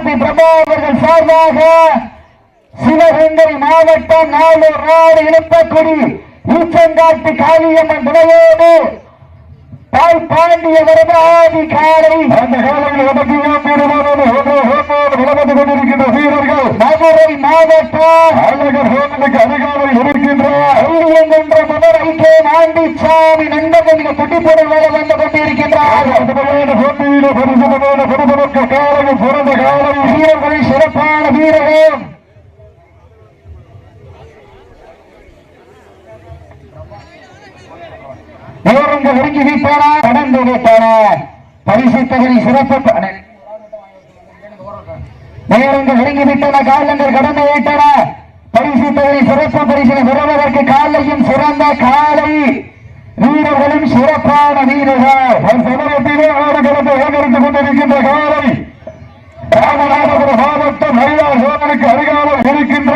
பிரபா அவர்கள் சார்பாக சிவகங்கை மாவட்டம் நாளூர் நாடு இழுப்பக்குடி ஈச்சங்காட்டு காளியம்மன் துணையோடு பால் பாண்டிய வரதாதி காலை அந்த வீரமானது ஒன்று ஹோமோடு விளம்பந்து கொண்டிருக்கின்ற வீரர்கள் மதுரை மாவட்டம் அழகர் ஹோமனுக்கு அதிகாரம் இருக்கின்ற ஐயங்கென்ற மதுரை கே மாண்டிச்சாமி நண்பர்கள் குட்டிப்பொருள் வேலை வந்து கொண்டிருக்கின்றார். பரிசுத்தமான பெருமனுக்கு காலையில் பிறந்த சிறப்பான வீரர்கள். நேரங்கள் ஒருங்கி விட்டான கடந்து விட்டான பரிசு தகுதி சிறப்பு ப- நேரங்கள் ஒருங்கி விட்டன காலங்கள் கடந்து விட்டன பரிசு தகுதி சிறப்பு பரிசினை பெறுவதற்கு காலையும் சிறந்த காலை. வீரர்களும் சிறப்பான வீரர்கள். அந்த சமயத்திலே ஆடுகளத்தை கொண்டிருக்கின்ற காலை. ராமநாதபுரம் மாவட்டம் மயிலார் ஹோமனுக்கு அதிகாரம் இருக்கின்ற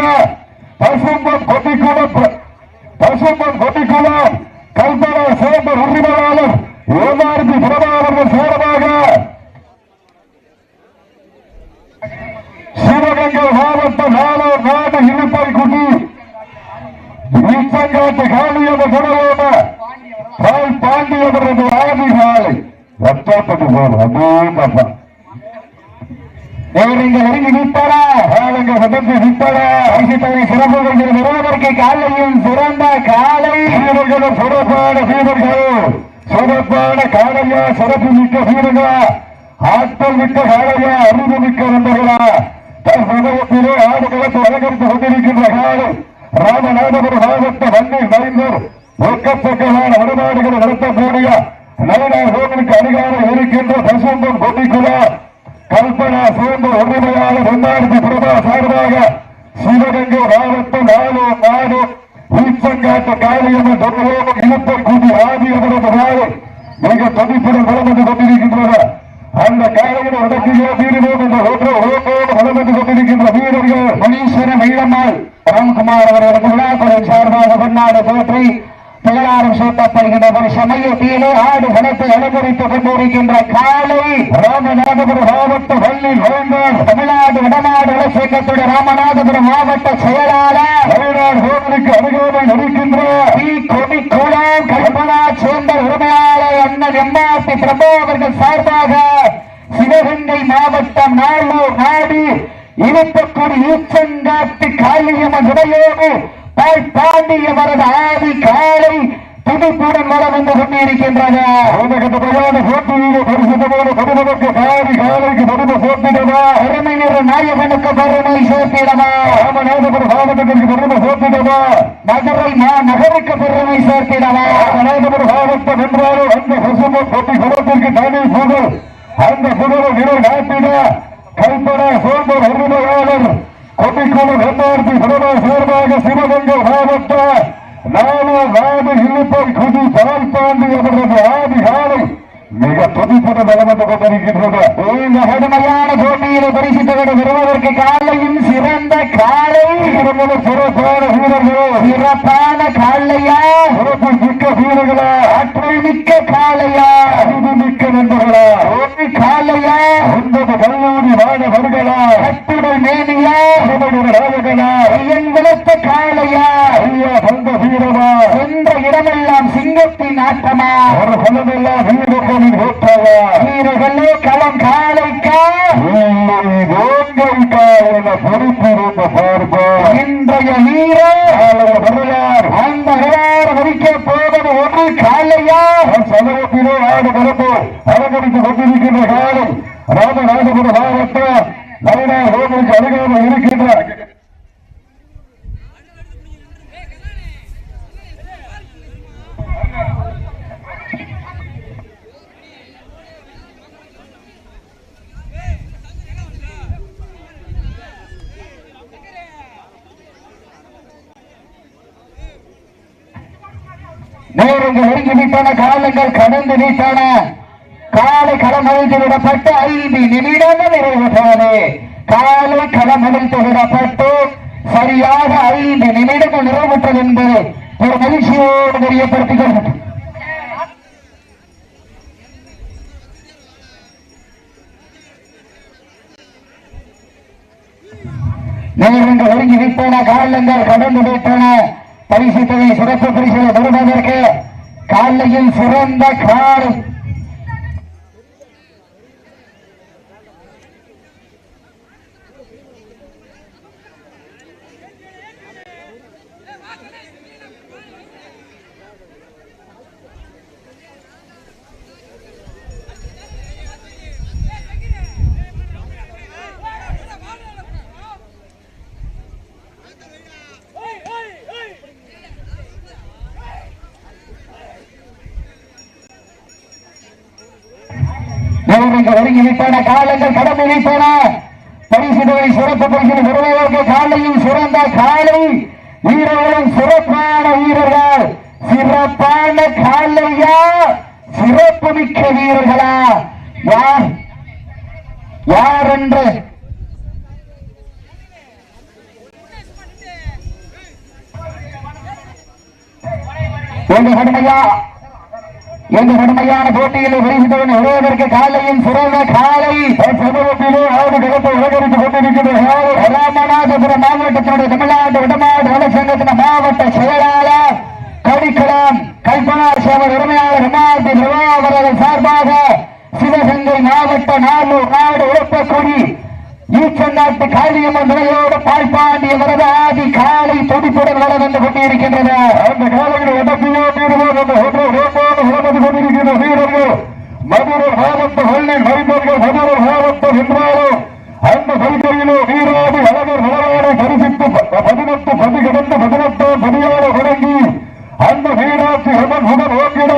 பசும்பன் கொட்டிக்குளம் பசும்பன் கொட்டிக்குளம் கல்பனா சிறந்த உரிமையாளர் ஏமாறுதி பிரபாகரன் சேரமாக சிவகங்கை மாவட்டம் நாளூர் நாடு இனிப்பை குடி. ஈச்சங்காட்டு காளியம்ம குணவோட பால் என்று ஆதி காலை வட்டாப்பட்டு போன அதே பாப்பா நேரங்கள் ஒருங்கி விட்டன காலங்க வதந்து விட்டன பரிசு சிறப்பு பரிசினை பெறுவதற்கு காலையும் சிறந்த காலை. வீரர்களும் சிறப்பான வீரர்கள். சிறப்பான காளையா சிறப்பு மிக்க வீரர்களா. ஆற்றல் மிக்க காளையா அறிவு மிக்க நண்பர்களா. தன் சமயத்திலே ஆடுகளத்தை அலங்கரித்துக் கொண்டிருக்கின்ற காலம். ராமநாதபுரம் மாவட்ட வங்கி மைந்தர் ஒக்கத்தக்கமான வடநாடுகளை நடத்தக்கூடிய நவநாள் கோவிலுக்கு அதிகாரம் இருக்கின்ற பசும்பன் கொட்டிக்குழா கல்பனா சேர்ந்த உரிமையாளர் ரெண்டாயிரத்தி பிரபா சார்பாக சிவகங்கை மாவட்டம் நாலு நாடு ஈச்சங்காட்டு காளியம்மன் தொகையோடு இழுப்பை கூட்டி ஆதி அவரது நாடு மிக துடிப்புடன் வளம் வந்து கொண்டிருக்கின்றன. அந்த காலையில் அடக்கிய வீரர்கள் என்ற ஒன்று ஓட்டோடு வளம் வந்து கொண்டிருக்கின்ற வீரர்கள் முனீஸ்வரன் வெள்ளம்மாள் ராம்குமார் அவர்களுக்கு விழாக்குழு சார்பாக கொண்டாடு போற்றி புகழாரம் சூட்டப்படுகின்ற ஒரு சமயத்திலே ஆடு வளத்தை அலங்கரித்துக் கொண்டிருக்கின்ற காலை ராமநாதபுரம் மாவட்ட பள்ளி வேந்தர் தமிழ்நாடு வடநாடு இலக்கியத்துடைய ராமநாதபுரம் மாவட்ட செயலாளர் தமிழ்நாடு கோவிலுக்கு இருக்கின்ற நடிக்கின்ற டி. கொடிக்குளம் கல்பனா சேர்ந்த உரிமையாளர் அண்ணன் எம்மாசி பிரபு அவர்கள் சார்பாக சிவகங்கை மாவட்டம் நாளூர் நாடு இழுப்பக்குடி ஈச்சங்காட்டு காளியம்மன் உடையோடு பால் பாண்டியவரது ஆதி காலை துடிப்புடன் வளம் வந்து கொண்டிருக்கின்றது. பெருமை நிற நாயகனுக்கு பெருமை சேர்த்திடவா? ராமநாதபுரம் மாவட்டத்திற்கு பருவ போட்டிடவா மதுரை நகருக்கு பெருமை சேர்த்திடவா? ராமநாதபுரம் மாவட்டம் என்றாலும் அந்த பசும போட்டி குளத்திற்கு தனி புகழ் அந்த புகழை நிலை நாட்டிட கல்பனா சோம்பர் உரிமையாளர் கொட்டிக்குளம் இரண்டாயிரத்தி பதினாறு சார்பாக சிவகங்கை மாவட்ட நாலு நாடு இழுப்பை குதி பால் பாண்டி அவரது ஆதி காலை மிக துடிப்புடன் நடந்து கொண்டிருக்கின்றது இந்த கடுமையான போட்டியில பரிசுத்தோடு வருவதற்கு காலையும் சிறந்த காலை வீரர்களும் சிறப்பான வீரர்கள் சிறப்பான காலையா சிறப்பு மிக்க வீரர்களா ஆற்றல் மிக்க காலையா அறிவு மிக்க நண்பர்களா ஒரு காலையா ஒன்பது கல்லூரி மாணவர்களா கட்டுடல் மேனியா சிவகுரு ராஜகனா ஐயன் விளத்த காலையா ஐயா வந்த வீரமா சிங்கத்தின் ஆட்டமா ஒரு பலமெல்லாம் வீரர்களின் ஓட்டாவா வீரர்களே களம் காலைக்கா. பொறுப்பிருந்த பார்ப்பா இன்றைய வீரர். அந்த வரலாறு போவது ஒரு காலையா? சமயத்திலே ஆடு கலப்பு அலங்கரித்துக் கொண்டிருக்கின்ற காலம். ராமநாதபுரம் மாவட்டம் நவீனா ரோமனுக்கு அருகாமல் இருக்கின்ற நேரங்கள் நெருங்கி விட்டன காலங்கள் கடந்து விட்டன காலை களம் அழிந்து விடப்பட்டு ஐந்து நிமிடங்கள் நிறைவேற்றது காலை களம் அழித்து விடப்பட்டு சரியாக ஐந்து நிமிடங்கள் நிறைவுற்றது என்பது ஒரு மகிழ்ச்சியோடு தெரியப்படுத்திக் கொள்கிறது நேரங்கள் ஒருங்கி விட்டன காலங்கள் கடந்து விட்டன பரிசு தொகை சிறப்பு பரிசு வருவதற்கு காலையில் சிறந்த கால் நேரங்கள் ஒருங்கி விட்டன காலங்கள் கடமை விட்டன பரிசு சிறப்பு பரிசு பெறுவதற்கு காலையில் சிறந்த காலை. வீரர்களும் சிறப்பான வீரர்கள். சிறப்பான காலையா? சிறப்பு மிக்க வீரர்களா? யார்? யார் என்று எங்க கடுமையா. எங்க கடுமையான போட்டியில் வருகின்றவன் வருவதற்கு காலையும் சிறந்த காலை சமூகத்திலே ஆடு களத்தை உலகரித்துக் கொண்டிருக்கின்ற ராமநாதபுரம் மாவட்டத்தினுடைய தமிழ்நாடு விடமாடு நலச்சங்கத்தின் மாவட்ட செயலாளர் கடிக்கலாம் கல்பனா சேவர் உரிமையாளர் ரமாதி பிரபாகரன் சார்பாக சிவகங்கை மாவட்ட நானூர் நாடு உழப்பக்குடி ஈச்சநாட்டு காளியம்மன் நிலையோடு பாய்ப்பாண்டிய வரது ஆதி காலை துடிப்புடன் வளர்ந்து கொண்டிருக்கின்றன அந்த காலையில் உடம்பு வீரர்கள் அந்த ஒன்று ரோட்டோடு உழவது கொண்டிருக்கின்ற வீரர்கள் மதுரை மாவட்ட வள்ளி வைந்தர்கள் மதுரை மாவட்டம் என்றாலும் அந்த பல்கையிலே வீராதி அழகர் நிலவாடை பரிசித்து ப- பதினெட்டு பதி கடந்து பதினெட்டாம் பதியோடு தொடங்கி அந்த வீராட்சி அம்மன் முதல் ஓக்கிட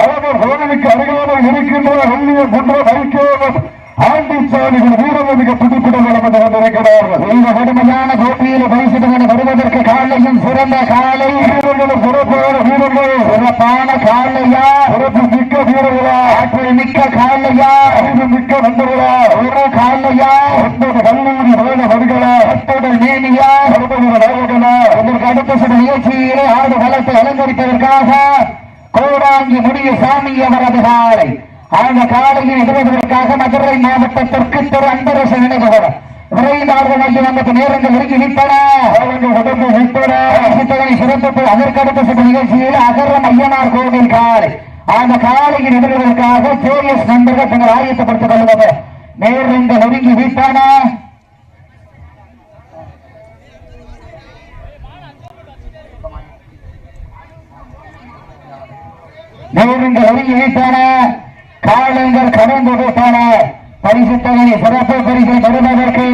அழகர் கோவிலுக்கு அருகாமல் இருக்கின்ற வெள்ளிய குன்ற வைக்கோவன் ஆண்டிச்சாமிகள் வீரர்களுக்கு புதுப்பிடம் நடந்து கொண்டிருக்கிறார்கள் இந்த கடுமையான போட்டியில் பரிசுடன் வருவதற்கு காலையும் சிறந்த காலை வீரர்களும் சிறப்பான வீரர்கள் சிறப்பான காலையா? சிறப்பு மிக்க வீரர்களா? ஆற்றல் மிக்க காலையா? அறிவு மிக்க நண்பர்களா? ஒரு காலையா? ஒன்பது கல்லூரி வேத வருகளா அத்தோடு மேனியா? அறுபது நாயகனா? இதற்கு அடுத்த சில நிகழ்ச்சியிலே ஆடு வளத்தை அலங்கரிப்பதற்காக கோடாங்கி முடிய சாமி அவரது காலை. அந்த காலையில் இடுவதற்காக மதுரை மாவட்டத்திற்கு திரு அன்பரசு நினைவுகள் விரைந்தார்கள் வந்து நமக்கு நேரங்கள் அவர்கள் உடம்பு விட்டன சித்தகனை சிறப்பு அதற்கடுத்த சில நிகழ்ச்சியில் அகரம் ஐயனார் கோவில் காலை அந்த காலையில் இடுவதற்காக ஜேஎஸ் நண்பர்கள் தங்கள் ஆயத்தப்படுத்திக் கொள்வது நேரங்கள் நெருங்கி விட்டன நேரங்கள் ஒதுங்கி விட்டன காலங்கள் கடந்து விட்டன பரிசு சிறப்பு பரிசை பெறுவதற்கு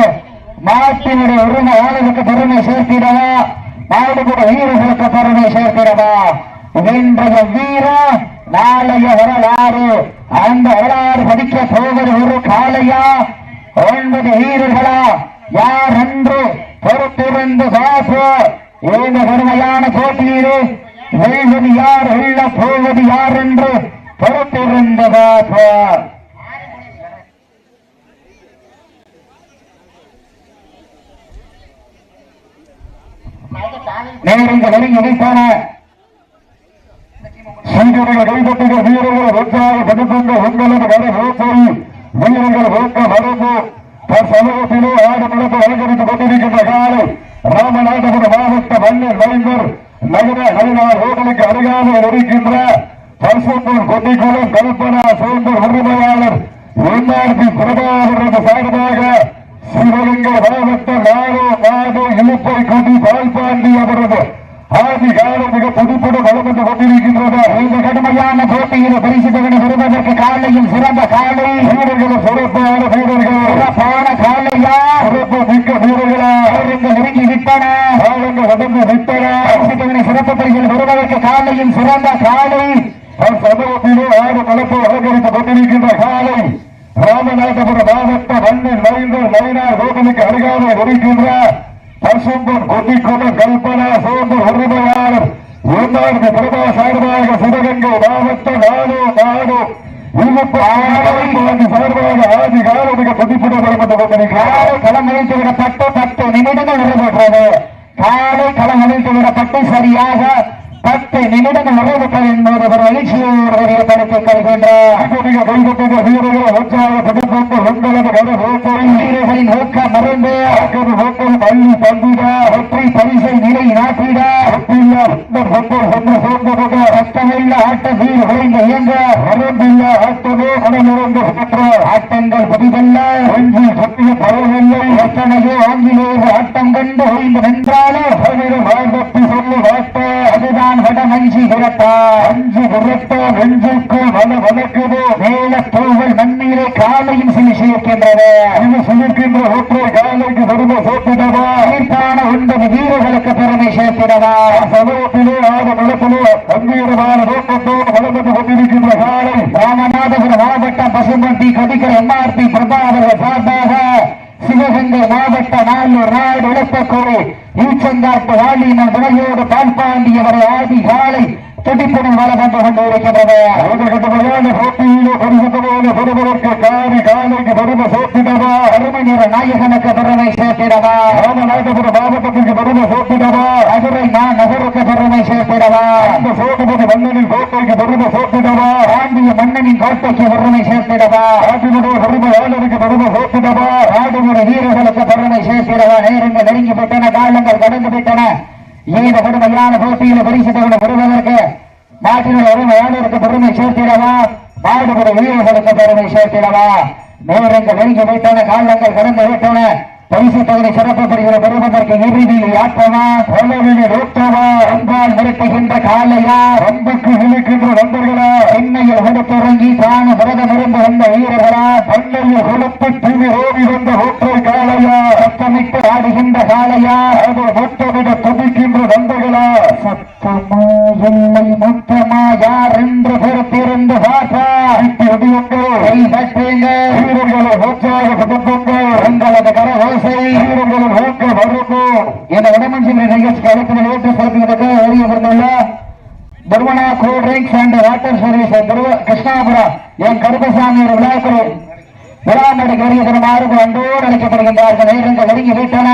நாட்டினுடைய உரிமை ஆளுக்கு பெருமை சேர்த்திடவா? நாடுபுற வீரர்களுக்கு பெருமை சேர்த்திடவா? இன்றைய வீரம் நாளைய வரலாறு. அந்த வரலாறு படிக்க போவது ஒரு காலையா ஒன்பது வீரர்களா? யார் என்று பொறுத்திருந்து பார்ப்போம் இந்த கடுமையான போட்டியிலே வெல்வது யார் வெல்ல போவது யார் என்று பொறுத்திருந்து பார்ப்போம் நேரங்கள் நெருங்கி வைத்தன சீடர்கள் கைப்பற்றுகிற வீரர்கள் ஒன்றாக படுத்துங்க உங்களது வர ஓசை வீரர்கள் ஓக்க மறந்து சமூகத்திலே ஆடு அலங்கரித்துக் கொண்டிருக்கின்ற ராமநாதபுரம் மாவட்ட மன்னர் நகர ரோடலுக்கு அருகாமல் இருக்கின்ற கொட்டிக்குளம் கல்பனா சுதந்திர உரிமையாளர் என்ஆர்பி சார்பாக சிவகங்கை மாவட்ட நாரோ நாடு இழுப்பை கொடி பால்பாண்டி அவரது ஆதி காலம் மிக புதுப்பட வளம் வந்து கொண்டிருக்கின்றது இந்த கடுமையான போட்டியில் பரிசு தொகை பெறுவதற்கு காலையில் சிறந்த காலை. வீரர்களும் சிறப்பான வீரர்கள். சிறப்பான காலையா? சிறப்பு மிக்க வீரர்களா. நேரங்கள் நெருங்கி விட்டன காலங்கள் உடம்பு விட்டன பரிசு தொகை சிறப்பு பரிசில் பெறுவதற்கு காலையில் சிறந்த காலை. சமூகத்திலே ஆறு கலப்பை அலங்கரித்துக் கொண்டிருக்கின்ற காலை. ராமநாதபுரம் மாவட்ட மண்ணில் மறைந்த மயிலார் கோவிலுக்கு அருகாமல் இருக்கின்ற பசும்பன் கொட்டிக்குளம் கல்பனா சோம்பு உரிமையாளர் இரண்டாயிரத்தி பிரபா சார்பாக சிவகங்கை மாவட்ட நாடு நாடு சார்பாக ஆதி காலமிக பதிப்பிட வந்து விடப்பட்டு பத்து நிமிடங்கள் நிறைவேற்றது. காலை களம் விடப்பட்டு சரியாக பத்து நிமிடங்கள் நிறைவேற்றது என்பது ஒரு மகிழ்ச்சியோடு ஏற்படுத்திக் கொள்கின்றார் இப்போதைய கைப்பற்றிய வீரர்கள் ஒற்றாக பதிப்பட்டு உங்களது கன ஓட்டை வீரர்களின் நோக்க மறந்து அக்கது ஓட்டம் பள்ளி தந்திடா வெற்றி பரிசை நிலை நாட்டிட ஒப்பில்லா சுத்தர் சொந்தர் சொந்த சோர்ந்தபட சத்தமில்ல ஆட்ட வீர் விளைந்த இயங்க வரம்பில்ல ஆட்டமே கடலிருந்து சுற்ற ஆட்டங்கள் புதிதல்ல அஞ்சு சத்திய பரவில்லை எத்தனையோ ஆங்கிலேயர் ஆட்டம் கண்டு ஓய்ந்து நின்றாலும் ஆயிரம் சொல்லி வாட்ட அதுதான் வடமஞ்சி விரட்டா அஞ்சு விரட்ட நெஞ்சுக்கு மன வணக்குது மேல தூவல் மண்ணீரை காலையும் சிலி சேர்க்கின்றது இது சிலிர்க்கின்ற ஒற்றை காலைக்கு வரும சோப்பிடவா தீர்ப்பான ஒன்பது வீரர்களுக்கு பெருமை சேர்த்திடவா. சமூகத்திலே ஆறு நிலத்திலே அங்கீரமான நோக்கத்தோடு வளர்ந்து கொண்டிருக்கின்ற காலை ராமநாதபுரம் மாவட்டம் பசும்பட்டி கதிக்கிற எம்ஆர்பி பிரபாகர் சார்பாக சிவகங்கை மாவட்ட நாளூர் நாடு இழப்பக்கோடு ஈச்சங்காட்டு வாலியின் விலையோடு பால்பாண்டியவரை ஆதி காலை துடிப்புடன் வளம் வந்து கொண்டிருக்கின்றது கட்டமையான போட்டியிலே பரிசுத்தமான பெறுவதற்கு காரி காலைக்கு வரும சோப்பிடவா அருமை நிற நாயகனுக்கு பெருமை சேர்த்திடவா ராமநாதபுரம் மாவட்டத்திற்கு வரும சோப்பிடவா மதுரை நான் நகருக்கு பெருமை சேர்த்திடவா அந்த சோட்டுபதி மன்னனின் கோட்டைக்கு வரும சோப்பிடவா பாண்டிய மன்னனின் கோட்டைக்கு பெருமை சேர்த்திடவா ஆட்டினுடைய வரும ஆளருக்கு வரும சோப்பிடவா ஆடுமுறை வீரர்களுக்கு பெருமை சேர்த்திடவா நேரங்கள் நெருங்கி விட்டன காலங்கள் கடந்து விட்டன இந்த கடுமையான போட்டியில் பரிசு தொகை பெறுவதற்கு நாட்டினுடைய அருமையானவருக்கு பெருமை சேர்த்திடவா? பாடுபடும் வீரர்களுக்கு பெருமை சேர்த்திடவா? நேரங்கள் நெருங்கி வைத்தன காலங்கள் கடந்து விட்டன பரிசு தொகை சிறப்பப்படுகிற பெருமதற்கு பெறுவதற்கு இறுதியில் ஆட்டமா பல்லவினை நோட்டவா அன்பால் நிறுத்துகின்ற காலையா அன்புக்கு விழிக்கின்ற நண்பர்களா? எண்ணெயில் கொடுத்துறங்கி தான விரதம் இருந்து வந்த வீரர்களா? பண்ணையில் கொடுத்து திணி ஓடி வந்த ஒற்றை காலையா சத்தமிட்டு ஆடுகின்ற காலையா அவர் மொத்தமிட துடிக்கின்ற நண்பர்களா? சத்தமா இல்லை முத்தமா யார் என்று பொறுத்திருந்து பார்த்தா இப்படி உங்கள் கை தட்டுங்க. வீரர்களை உற்சாகப்படுத்துங்கள் உங்களது கரகோசை வீரர்களை ஊக்க வருமோ இந்த உடம்பு நிகழ்ச்சிக்கு அழைப்பு ஏற்று செலுத்துவதற்கு cool drinks and water service Krishnapuram N Karuppasamy ஒரு விழாக்குழு விழாமடைக்கு வருகை தருமாறு அன்போடு அழைக்கப்படுகின்றார்கள். நேரங்கள் நெருங்கி விட்டன.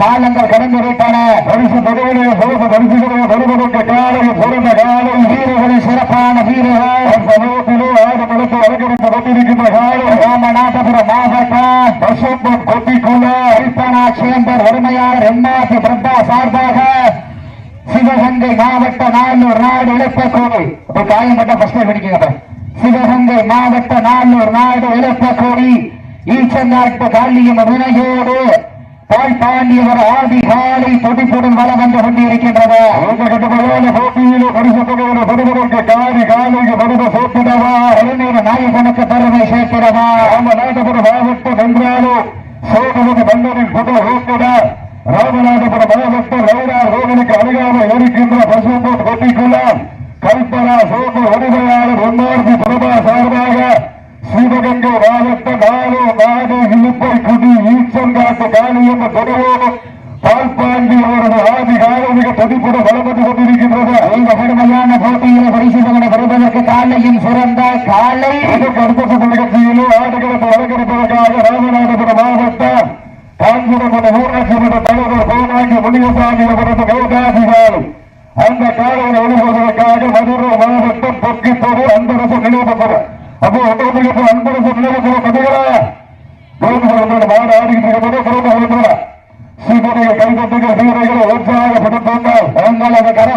காலங்கள் கடந்து விட்டன பரிசு தொகையிலே சிறப்பு பரிசுகளை வருவதற்கு காலையில் பிறந்த காலம் வீரர்களின் சிறப்பான வீரர்கள். சமூகத்திலே ஆடு பலத்தை அலங்கரித்து கொண்டிருக்கின்ற காலம் ராமநாதபுரம் மாவட்டம் பசும்பன் கொட்டிக்குள்ள கல்பனா சேம்பர் வறுமையாளர் எம்மாசி பிரபா சார்பாக சிவகங்கை மாவட்ட நானூர் நாடு இழப்பக்கோடி. அப்ப காயம்பட்ட ஃபர்ஸ்ட் பிடிக்குங்க சிவகங்கை மாவட்ட நானூர் நாடு இழப்பக்கோடி. ஈச்சங்காட்டு காலியம் வினையோடு பால் தாண்டியவர் ஆதி காலை துடிப்புடன் வளம் வந்து கொண்டிருக்கின்றது அந்த காரி காலைக்கு வருவ சோப்பிடவா கலைஞர் நாயகனுக்கு பெருமை சேர்க்கிறதா நாட்டுப்புற மாவட்டம் என்றாலும் சோதனுக்கு மன்னரின் புகழ் ஊக்கட ராமநாதபுரம் மாவட்டம் ரவுடார் ரோகனுக்கு அருகாமல் இருக்கின்ற பசும்பொன் கொட்டிக்குள்ள கல்பனா சோப்பு வடிவையாளர் எம்ஆர்பி பிரபா சார்பாக சிவகங்கை மாவட்டம் நாலு நாடு இழுப்பை குடி ஈச்சங்காட்டு காளியம் தொடர்வோடு பால்பாண்டி அவரது ஆதி காலமிக பதிப்புடன் வளர்ந்து கொண்டிருக்கின்றது. இந்த கடுமையான போட்டியில் பரிசுகளை பெறுவதற்கு காலையும் சிறந்த காலை. இதற்கு அடுத்த நிகழ்ச்சியிலே ஆடுகளத்தை அலங்கரிப்பதற்காக ராமநாதபுரம் மாவட்டம். காஞ்சிபுரம் ஊராட்சி மன்ற தலைவர் கோமாங்கி முனியசாமி அவரது கைதாசிகள். அந்த காலையில் எழுதுவதற்காக மதுரை மாவட்டம் பொக்கிப்போது அன்பரசு நினைவுபவர் அப்போ ஒன்றுக்கு அன்பரசு நினைவுபவர் கதைகளா மாடு ஆடிக்கிட்டு இருக்கிறது சீதனையை கைதட்டுகிற வீரர்களை உற்சாகப்படுத்துங்கள். உங்களது கர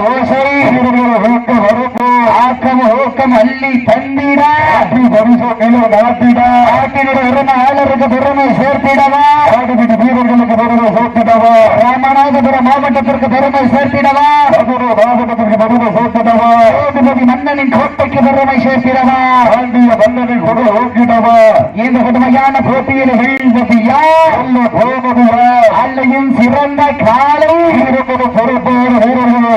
ஆக்கம் ஊக்கம் அள்ளி தந்திட. ஆட்சி பரிசு நில நாட்டிட நாட்டினுடைய உரிமையாளருக்கு பெருமை சேர்த்திடவா? ஆடுகிற வீரர்களுக்கு பெருமை சேர்த்திடவா? ராமநாதபுரம் மாவட்டத்திற்கு பெருமை சேர்த்திடவா? மாவட்டத்திற்கு பெருமை சேர்த்திடவா? சேதுபதி மன்னனின் கோட்டைக்கு பெருமை சேர்த்திடவா? ஆண்டிய மன்னனின் குரல் ஊக்கிடவா இந்த கடுமையான போட்டியில் வீழ்ந்தது யார்? சொல்ல போவதியா அல்லையும் சிறந்த காலை.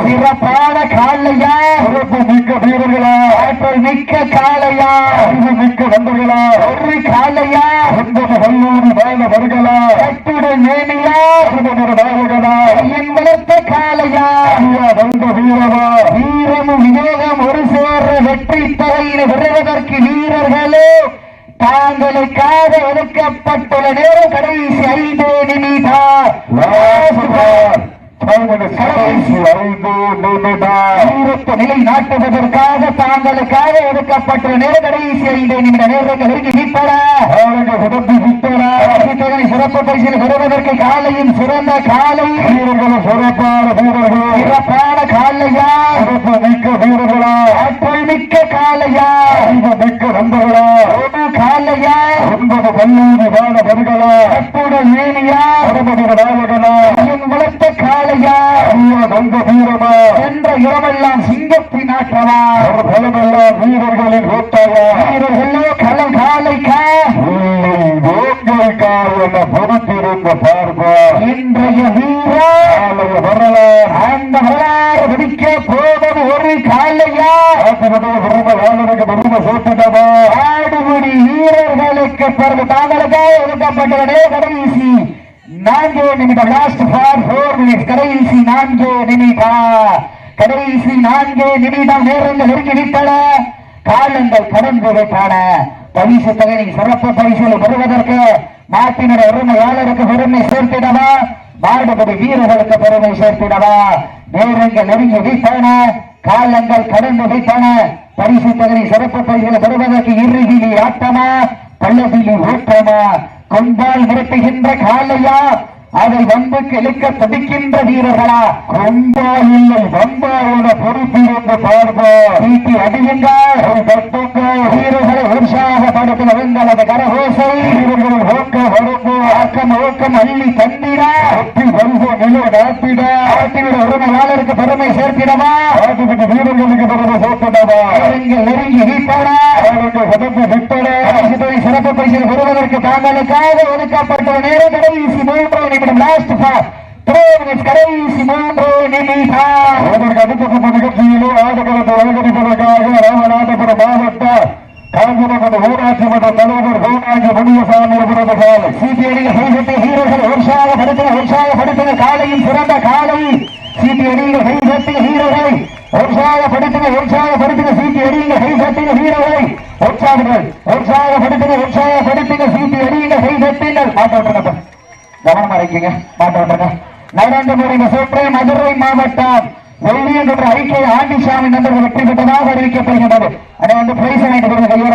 சிறப்பான காலையா சிறப்பு மிக்க வீரர்களா ஆற்றல் மிக்க காலையா அறிவு மிக்க நண்பர்களா? ஒரு காலையா ஒன்பது கல்லூரி மாணவர்களா கட்டுடு மேனியா. சுதந்திர நாயகனா? என் வளர்த்த காலையா ஐயா வந்த வீரவா வீரமும் விவேகம் ஒரு சேர வெற்றி தொகையினை பெறுவதற்கு வீரர்களே தாங்களுக்காக ஒதுக்கப்பட்டுள்ள நேரம் கடைசி ஐந்து நிமிடம். லாஸ்ட் நிலை நாட்டுவதற்காக தாங்களுக்காக எடுக்கப்பட்ட நேர கடைசி ஐந்து நிமிட நேரங்கள் நெருங்கி சிறப்பு பரிசில் பெறுவதற்கு காலையின் சிறந்த காலை. வீரர்களும் சிறப்பான வீரர்கள். சிறப்பான காலையா? சிறப்பு மிக்க வீரர்களா? ஆற்றல் மிக்க காலையா? அறிவு மிக்க நண்பர்களா? காலையா? ஒன்பது கல்லூரி மாணவர்களா அற்புதல் மேனியா? அறுபது நாயகனா என் வளர்த்த காலையா ஐயா நந்த வீரமா இடமெல்லாம் சிங்கத்தின் ஒரு பலமெல்லாம் வீரர்களின் ஓட்டாயா வீரர்களோ களம் காலைக்கா? என பொறுத்திருந்த பார்ப்பா இன்றைய வீரா? ஆலய வரலாறு அந்த வரலாறு வெடிக்க போவது ஒரு காலையா? சேர்த்துட்டவா? ஆடுபடி வீரர்களுக்கு பிறகு தாங்களுக்காக ஒதுக்கப்பட்டவனே கடைசி நான்கு நிமிடம் லாஸ்ட் ஃபார் ஃபோர் மினிட்ஸ் கடைசி நான்கு நிமிடம். கடைசி நான்கு நிமிடம் நேரங்கள் நெருங்கி விட்டன காலங்கள் கடந்து விட்டன பரிசு தகனை சிறப்பு பரிசுகளை பெறுவதற்கு நாட்டினுடைய உரிமையாளருக்கு பெருமை சேர்த்திடவா? மாடுபடி வீரர்களுக்கு பெருமை சேர்த்திடவா? நேரங்கள் நெருங்கி விட்டன. காலங்கள் கடந்து விட்டன. பரிசு தகனை சிறப்பு பரிசுகளை பெறுவதற்கு இறுதியில் ஆட்டமா? பள்ளத்திலே ஊற்றமா கொண்டால் மிரட்டுகின்ற காலையா? அதை வம்புக்கு இழுக்க துடிக்கின்ற வீரர்களா? கொம்பா இல்லை வம்பா பொறுப்பு என்று பார்ப்பா நீட்டி அடியுங்கள். கட்டுங்கள் வீரர்களை உற்சாகப்படுத்தும் உங்களது கரகோசை. வீரர்களின் ஓக்க வரம்பு ஆக்கம் ஊக்கம் அள்ளி தந்திரா நாட்டிட நாட்டினுடைய உரிமையாளருக்கு பெருமை சேர்த்திடவா? ஆட்டுக்கு வீரர்களுக்கு பிறகு சேர்த்துட்டவா நீங்கள் நெருங்கி வீட்டான அவருக்கு சிறப்பு விட்டன பரிசுத்தொகை சிறப்பு பரிசில் பெறுவதற்கு தாங்களுக்காக ஒதுக்கப்பட்ட நேரம் கடைசி மூன்று நிமிடம் லாஸ்ட் கடைசி மூன்று நிமிடம். அதற்கு அடுத்த நிகழ்ச்சியிலே ஆடுகளத்தை அலங்கரிப்பதற்காக ராமநாதபுரம் மாவட்ட காஞ்சிபுரம் ஊராட்சி மன்ற தலைவர் கோனாஜி முனியசாமி அவரது காலை சிபிஐடியில் கைதட்டி ஹீரோக்கள் உற்சாகப்படுத்தின உற்சாகப்படுத்தின காலையில் சிறந்த காலை. சிபிஐடியில் கைதட்டின வீரர்களை உற்சாகப்படுத்தின உற்சாகப்படுத்தின சிபிஐடியில் கைதட்டின வீரர்களை உற்சாகங்கள் உற்சாகப்படுத்தின உற்சாகப்படுத்தின சிபிஐடியில் கைதட்டினர் மாட்டோட்டங்க கவனமா இருக்கீங்க மாட்டோட்டங்க நரேந்திரமோடி சுற்று மதுரை மாவட்டம் வெள்ளி என்ற ஐக்கிய ஆண்டிசாமி நண்பர்கள் வெற்றி பெற்றதாக அறிவிக்கப்படுகின்றது. அதை வந்து பிரைஸ் வாங்கிட்டு கையோட